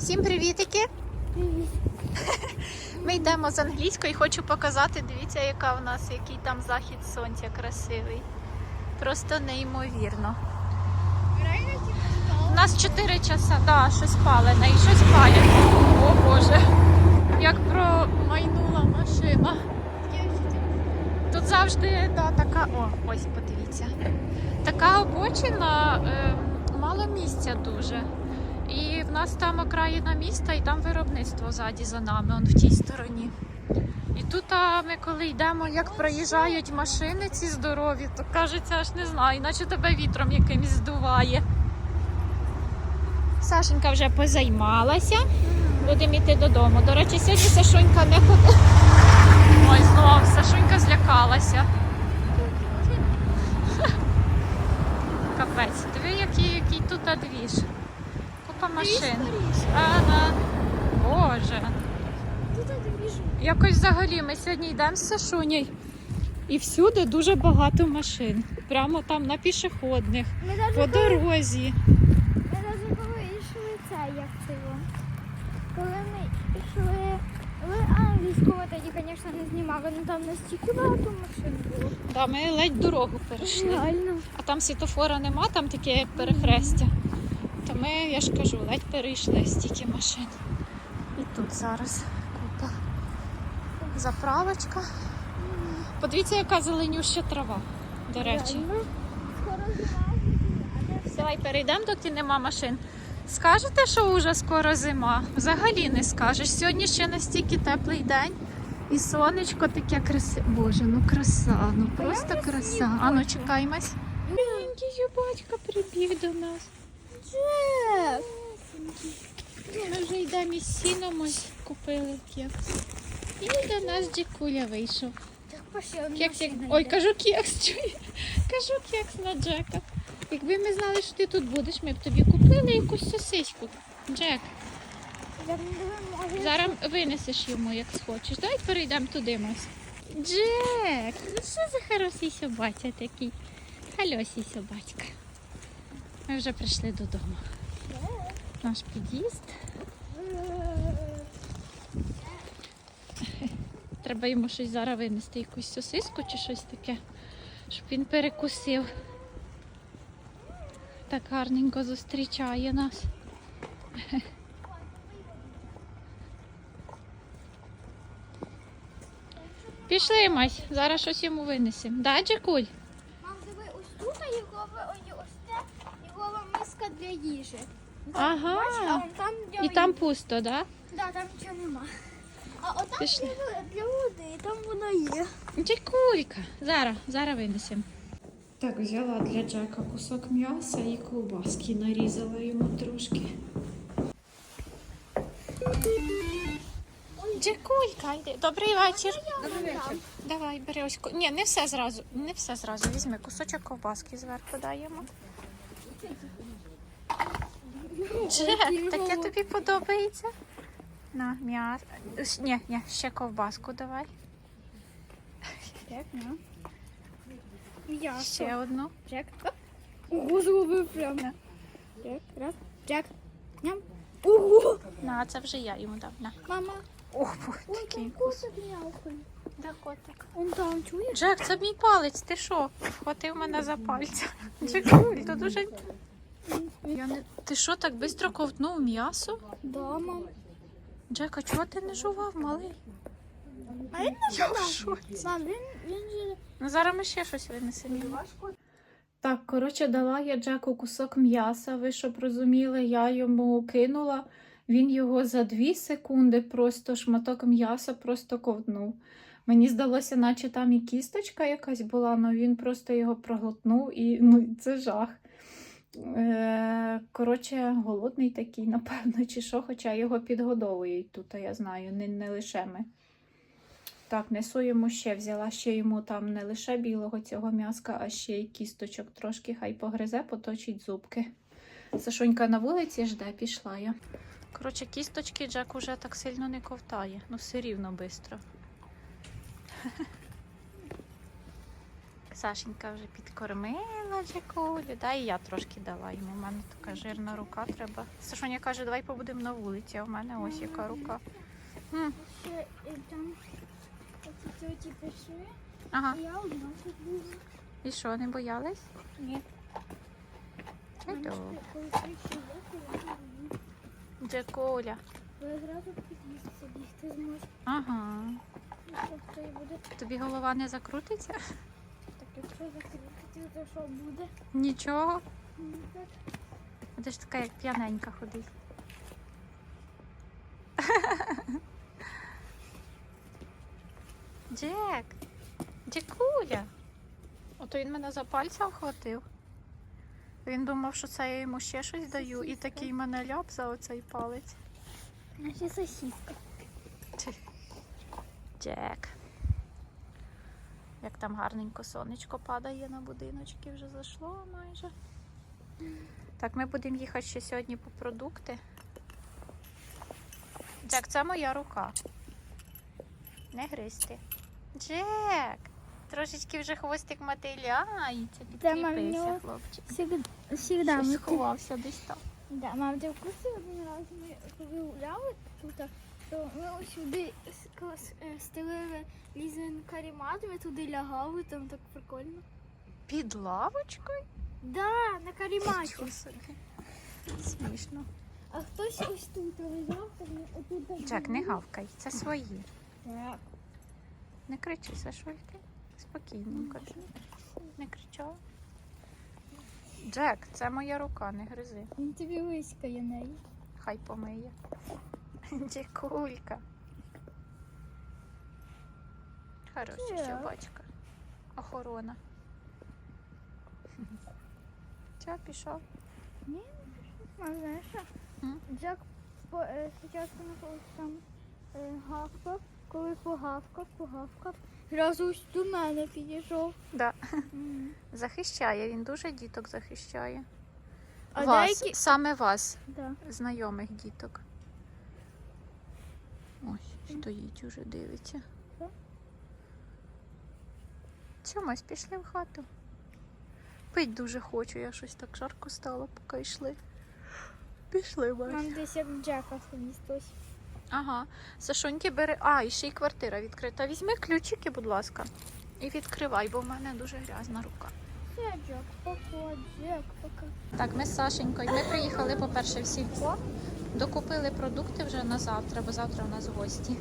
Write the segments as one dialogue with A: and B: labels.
A: Всім привітики! Ми йдемо з англійської, хочу показати, дивіться, яка в нас, який там захід сонця красивий. Просто неймовірно. У нас 4 часа, да, щось палене і щось палять. О Боже, як промайнула машина. Тут завжди да, така. О, ось подивіться. Така обочина, е, мало місця дуже. І в нас там окраїна міста, і там виробництво ззаді за нами, он в тій стороні. І тут а, ми коли йдемо, як проїжджають машини ці здорові, то кажеться, аж не знаю, наче тебе вітром якимось здуває. Сашенька вже позаймалася. Будемо йти додому. До речі, сьогодні Сашунька не ходила. Ой, знову Сашунька злякалася. Капець, диви, який, який тут двіж. Купа машин. Ага. Боже. Якось взагалі ми сьогодні йдемо з Сашунею. І всюди дуже багато машин. Прямо там на пішохідних, по дорозі.
B: Ми навіть коли йшли це, як це його. Коли ми йшли англійського, тоді, звісно, не знімали, але там настільки багато машин було.
A: Да, ми ледь дорогу перейшли.
B: Реально.
A: А там світофора нема, там таке перехрестя. То ми, я ж кажу, ледь перейшли стільки машин. І тут зараз купа. Заправочка. Подивіться, яка зеленюща трава, до речі. Давай перейдемо, доки нема машин. Скажете, що вже скоро зима? Взагалі не скажеш. Сьогодні ще настільки теплий день. І сонечко таке красиве. Боже, ну краса, ну просто краса. Ану, чекаймось. Маленький батько прибіг до нас.
B: Джек!
A: Ми вже йдемо із сіном, ось купили кекс. І до нас Джекуля вийшов. Кекс, як... Ой, кажу кекс, чує. Кажу кекс на Джека. Якби ми знали, що ти тут будеш, ми б тобі купили якусь сосиську. Джек, зараз винесеш йому, як схочеш. Давай перейдемо туди, Мась. Джек, ну що за хороший собаця такий? Хальосій собачка. Ми вже прийшли додому. Наш під'їзд. Треба йому щось зараз винести, якусь сосиску чи щось таке, щоб він перекусив. Так гарненько зустрічає нас. Пішли, Мась, зараз щось йому винесемо. Да, Джекуль?
B: Для їжі.
A: Ага.
B: Бачиш, а вон там для
A: І там пусто, да?
B: Да, там нічого нема. А отам
A: Пішли.
B: для, для води, там вона є.
A: Джекулька. Зараз, зараз винесемо. Так, взяла для Джека кусок м'яса і ковбаски нарізала йому трошки. Джекулька, йди. Добрий вечір.
B: Добрий вечір.
A: Давай, бери ось. ку- Ні, не все зразу. Не все зразу. Візьми кусочок ковбаски зверху даємо. Джек, таке тобі подобається? На, м'ясо. Ні, ні, ще ковбаску давай.
B: Джек, ну. Я
A: Ще одну.
B: Джек. Ого, зловив прямо. Джек, раз. Джек. Ням. Ого.
A: На, це вже я йому дам. На.
B: Мама.
A: Бо
B: Ой,
A: такий
B: там
A: вкус.
B: кусок
A: котик.
B: Он там, чуєш?
A: Джек, це мій палець, ти що? Вхватив мене за пальця. Джекуль, то дуже. Я не... Ти що так швидко ковтнув м'ясо?
B: Да, мам.
A: Джек, а чого ти не жував, малий?
B: А він не
A: Я в
B: ждав.
A: шоці.
B: Мам, він, він же...
A: Ну зараз ми ще щось винесемо. Так, коротше, дала я Джеку кусок м'яса. Ви щоб розуміли, я йому кинула. Він його за дві секунди просто шматок м'яса просто ковтнув. Мені здалося, наче там і кісточка якась була, але він просто його проглотнув і ну, це жах. Е, коротше, голодний такий, напевно, чи що, хоча його підгодовують тут, я знаю, не, не лише ми. Так, несу йому ще, взяла ще йому там не лише білого цього м'яска, а ще й кісточок трошки, хай погризе, поточить зубки. Сашунька на вулиці жде, пішла я. Коротше, кісточки Джек уже так сильно не ковтає, ну все рівно швидко. Сашенька вже підкормила Джекулю, да, і я трошки дала йому. У мене така жирна рука треба. Сашоня каже, давай побудемо на вулиці, а в мене ось яка рука. М,
B: е, там тьоті пішли,
A: Ага,
B: і я одна тут була.
A: і що, не боялись?
B: Ні.
A: Чудово.
B: Коли прийшли, я коли
A: Джекуля.
B: ви одразу під'їздися бігти зможете.
A: Ага.
B: Буде
A: Тобі голова не закрутиться?
B: Так, якщо що буде?
A: Нічого. Ж така, як п'яненька ходить. Джек! Джекуля! Ото він мене за пальця вхватив. Він думав, що це я йому ще щось даю, і такий мене ляп за оцей палець.
B: Наші сосіска.
A: Джек. Як там гарненько сонечко падає на будиночки, вже зайшло майже. Так, ми будемо їхати ще сьогодні по продукти. Джек, це моя рука. Не гризти. Джек! Трошечки вже хвостик мотиляється, підкріпився, хлопчик.
B: Всегда
A: сховався десь там.
B: Да, мам, ти в курсі один раз ми коли гуляли тут, ми сюди е, стелили лізен карімат, ми туди лягали, там так прикольно.
A: Під лавочкою?
B: Да, на каріматі.
A: Смішно.
B: А хтось ось тут лежав, отут.
A: Джек, не гавкай, це свої.
B: Так.
A: Не кричи, Сашульки. Спокійненько. Не кричала. Джек, це моя рука, не гризи.
B: Він тобі виськає неї.
A: Хай помиє. Джекулька. Хороша
B: Так.
A: собачка. Охорона. Чо, пішов?
B: Мам, знаєш що? Джек е, спочатку на там е, гавкав, коли погавкав, погавкав. Зразу ось до мене підійшов.
A: Да.
B: Мгм.
A: Захищає, він дуже діток захищає.
B: А
A: вас,
B: деякі-
A: саме вас,
B: Да.
A: знайомих діток. Ось, стоїть уже, дивиться. Чомусь пішли в хату. Пить дуже хочу, я щось так жарко стало, поки йшли. Пішли, бачу.
B: Мам десь як Джека хвістось.
A: Ага. Сашоньки бери. А, і ще й квартира відкрита. Візьми ключики, будь ласка. І відкривай, бо в мене дуже грязна рука. Так, ми з Сашенькою. Ми приїхали, по-перше, в сільпо, докупили продукти вже на завтра, бо завтра у нас гості.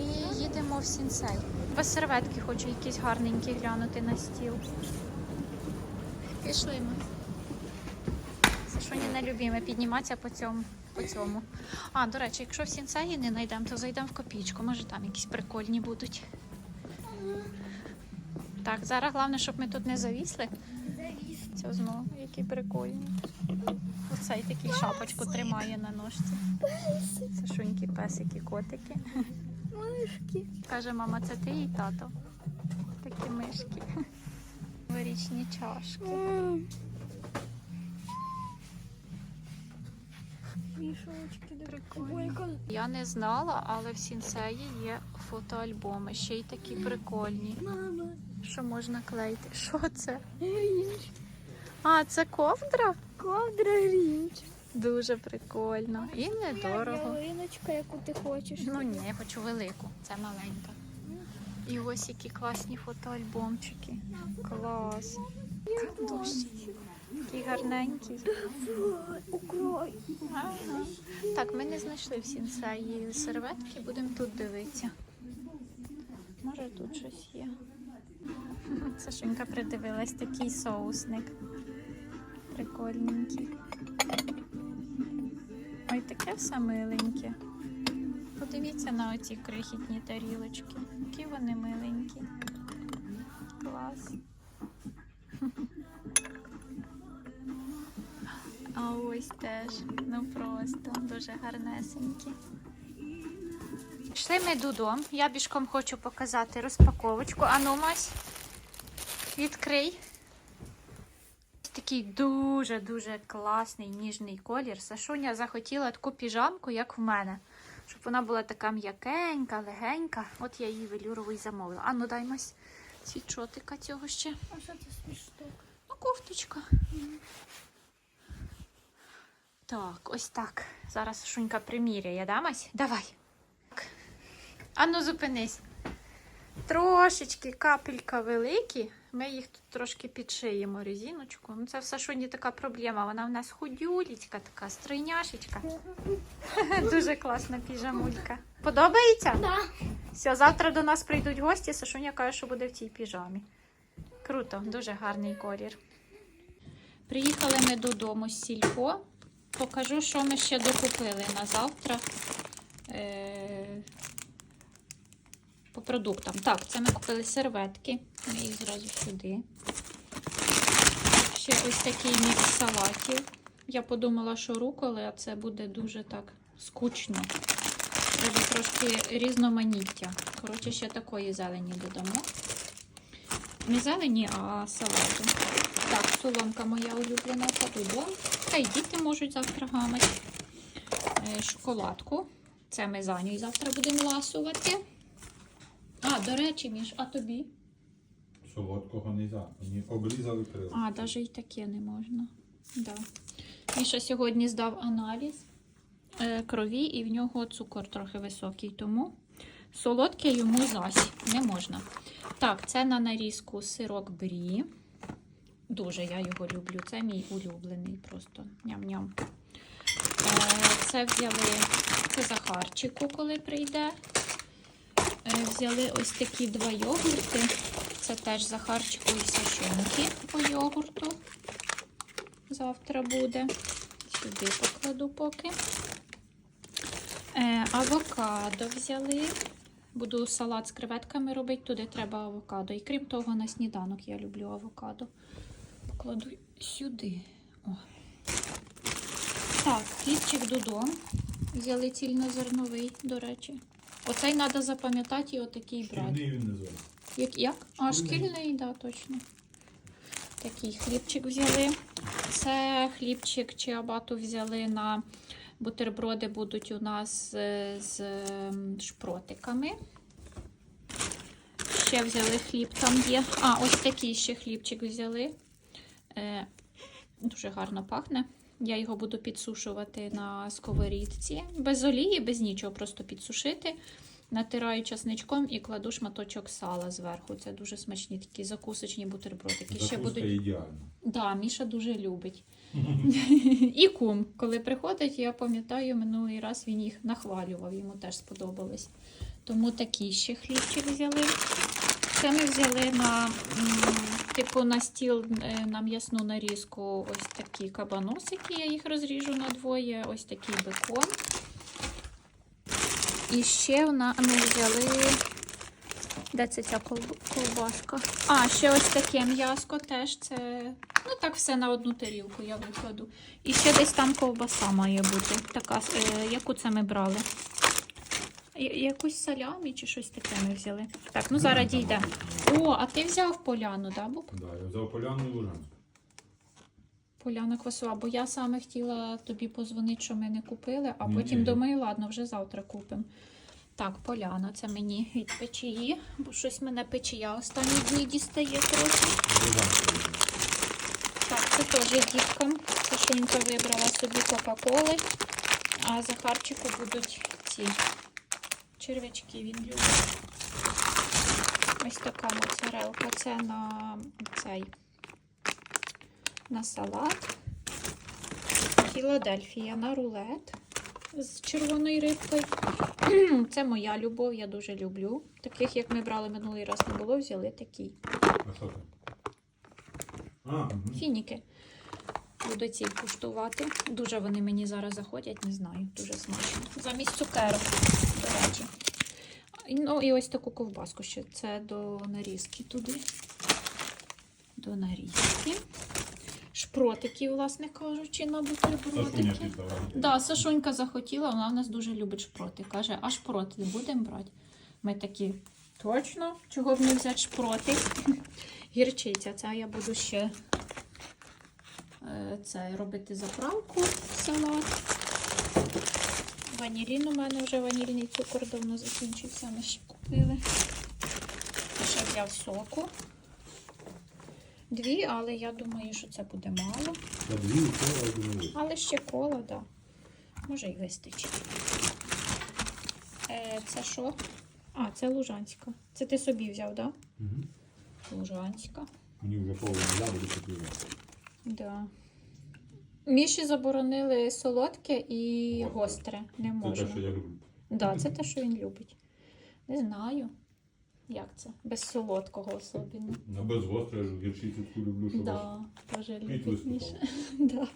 A: І їдемо в сінсей. Без серветки хочу якісь гарненькі глянути на стіл. Пішли ми. Сашоні не любимо підніматися по цьому. По цьому. А, до речі, якщо в сінсеї не знайдемо, то зайдемо в копійку. Може там якісь прикольні будуть. Так, зараз головне, щоб ми тут не завісли. Це знову, які прикольні. Оцей такий шапочку тримає на ножці. Сашунькі песики, котики.
B: Мишки.
A: Каже, мама, це ти і тато. Такі мишки. Новорічні чашки.
B: Де
A: Я не знала, але в сінсеї є фотоальбоми, ще й такі прикольні. Що можна клеїти? Що це?
B: Грінч.
A: А, це ковдра?
B: Ковдра Грінч.
A: Дуже прикольно. І недорого.
B: Ялиночка, яку ти хочеш.
A: Ну ні, я хочу велику, це маленька. І ось які класні фотоальбомчики. Клас. Дощ. Такий гарненький. Ага. Так, ми не знайшли в сінсеї серветки, будемо тут дивитися. Може тут щось є. Сашенька придивилась такий соусник. Прикольненький. Ой, таке все миленьке. Подивіться на оці крихітні тарілочки. Які вони миленькі. Клас. А ось теж. Ну просто дуже гарнесенькі. Пішли ми додому. Я бішком хочу показати розпаковочку. Ану, Мась, відкрий. Такий дуже-дуже класний ніжний колір. Сашуня захотіла таку піжамку, як в мене. Щоб вона була така м'якенька, легенька. От я її велюрову і замовила. Ану, дай Мась. Ці чотика цього ще.
B: А що це свішток?
A: Ну, кофточка. Так, ось так. Зараз Шунька приміряє, да, Мась? Давай. Так. Ану, зупинись. Трошечки капелька великі. Ми їх тут трошки підшиємо резиночку. Ну, це все Шуні така проблема. Вона в нас худюлічка, така стройняшечка. Дуже класна піжамулька. Подобається?
B: Да.
A: Все, завтра до нас прийдуть гості. Сашуня каже, що буде в цій піжамі. Круто, дуже гарний колір. Приїхали ми додому з сільпо. Покажу, що ми ще докупили на завтра. По продуктам. Так, це ми купили серветки. Ми їх зразу сюди. Ще ось такий мікс салатів. Я подумала, що руколи, а це буде дуже так скучно. Треба трошки різноманіття. Коротше, ще такої зелені додамо. Не зелені, а салату. Так, соломка моя улюблена, подудом. Та й діти можуть завтра гамати. Е, Шоколадку. Це ми за ній завтра будемо ласувати. А, до речі, Міш, а тобі?
C: Солодкого не можна. Мені обрізали крила.
A: А, навіть і таке не можна. Да. Міша сьогодні здав аналіз е, крові, і в нього цукор трохи високий, тому солодке йому зась не можна. Так, це на нарізку сирок брі. Дуже я його люблю. Це мій улюблений просто ням-ням. Е, Це взяли це Захарчику, коли прийде. Е, Взяли ось такі два йогурти. Це теж Захарчику і Сашоньки по йогурту. Завтра буде. Сюди покладу поки. Е, авокадо взяли. Буду салат з креветками робити, туди треба авокадо. І крім того, на сніданок я люблю авокадо. Покладу сюди. О. Так, хлібчик додому. Взяли цільнозерновий, до речі. Оцей треба запам'ятати і отакий брати.
C: Шкільний він називається.
A: Як? як? А,
C: Шкільний.
A: шкільний, да, точно. Такий хлібчик взяли. Це хлібчик чи абату взяли на бутерброди будуть у нас з ем, шпротиками. Ще взяли хліб там є. А, ось такий ще хлібчик взяли. Е, Дуже гарно пахне. Я його буду підсушувати на сковорідці. Без олії, без нічого, просто підсушити. Натираю часничком і кладу шматочок сала зверху. Це дуже смачні такі закусочні бутербродики. Ще
C: Закуска
A: будуть.
C: ідеальна.
A: Да, Міша дуже любить. І кум, коли приходить, я пам'ятаю, минулий раз він їх нахвалював, йому теж сподобалось. Тому такий ще хлібчик взяли. Це ми взяли на типу на стіл е, на м'ясну нарізку ось такі кабаносики, я їх розріжу на двоє, ось такий бекон. І ще ми взяли. Де це ця колб- ковбаска? А, ще ось таке м'яско теж. Це ну так все на одну тарілку я викладу. І ще десь там ковбаса має бути. Така, е, яку це ми брали? Якусь салямі чи щось таке ми взяли. Так, ну зараз дійде. О, а ти взяв поляну, да, Боб?
C: Да, я взяв поляну і лужанську.
A: Поляна квасова, бо я саме хотіла тобі позвонити, що ми не купили, а
C: Ні,
A: потім
C: ні.
A: думаю, ладно, вже завтра купимо. Так, поляна, це мені від печії, бо щось мене печія останні дні дістає трохи. Так, це теж діткам. Сашунька вибрала собі Кока-Коли, а Захарчику будуть ці черв'ячки він любить. Ось така моцарелка. Це на цей на салат. Філадельфія на рулет з червоною рибкою. Це моя любов, я дуже люблю. Таких, як ми брали минулий раз, не було, взяли
C: мгм.
A: Фініки. Буду ці куштувати. Дуже вони мені зараз заходять, не знаю, дуже смачно. Замість цукерок, до Ну і ось таку ковбаску ще. Це до нарізки туди. До нарізки. Шпротики, власне кажучи, на бутербродики. Да, Сашунька захотіла, вона в нас дуже любить шпроти. Каже, а шпроти не будемо брати. Ми такі, точно, чого б не взяти шпроти. Гірчиця, це я буду ще е, це, робити заправку в салат. Ванілін у мене вже ванільний цукор давно закінчився, ми ще купили. Ще взяв соку. Дві, але я думаю, що це буде мало.
C: Та дві і я думаю.
A: Але ще кола, так. Да. Може й вистачить. Е, це що? А, це лужанська. Це ти собі взяв, так?
C: Угу.
A: Лужанська.
C: Мені вже повинні я буду купувати.
A: Да. Міші заборонили солодке і
C: Гостре.
A: Не
C: Це те, що я люблю.
A: Да, це те, що він любить. Не знаю, як це. Без солодкого особливо.
C: На без гостре гірчицю люблю, щоб
A: Да, теж любить. Міша. Да.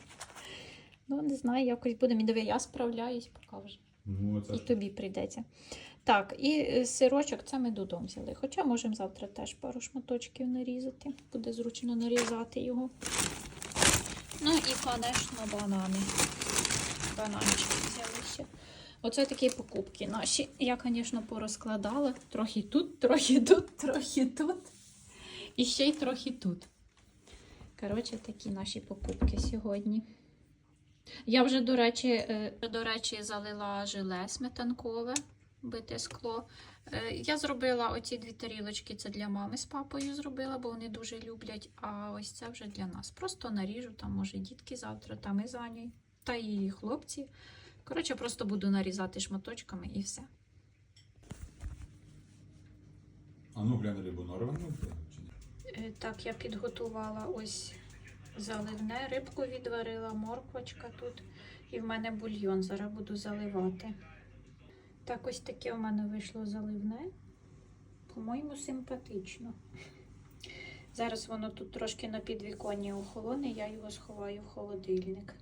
A: Ну, не знаю, якось будемо. Диви, я справляюсь, поки вже.
C: Ну, це
A: І тобі прийдеться. Так, і е, сирочок це ми додому взяли. Хоча можемо завтра теж пару шматочків нарізати. Буде зручно нарізати його. Ну і, звісно, банани. Бананчики взяли ще. Оце такі покупки наші. Я, звісно, порозкладала. Трохи тут, трохи тут, трохи тут. І ще й трохи тут. Коротше, такі наші покупки сьогодні. Я вже, до речі, е, до речі, залила желе сметанкове, бите скло. Е, Я зробила оці дві тарілочки, це для мами з папою зробила, бо вони дуже люблять. А ось це вже для нас. Просто наріжу, там, може, дітки завтра, там і Заню, та і хлопці. Коротше, просто буду нарізати шматочками і все.
C: А ну гляне рибу ні?
A: Е, Так, я підготувала ось заливне, рибку відварила, морквочка тут. І в мене бульйон. Зараз буду заливати. Так, ось таке у мене вийшло заливне. По-моєму, симпатично. Зараз воно тут трошки на підвіконні охолоне, я його сховаю в холодильник.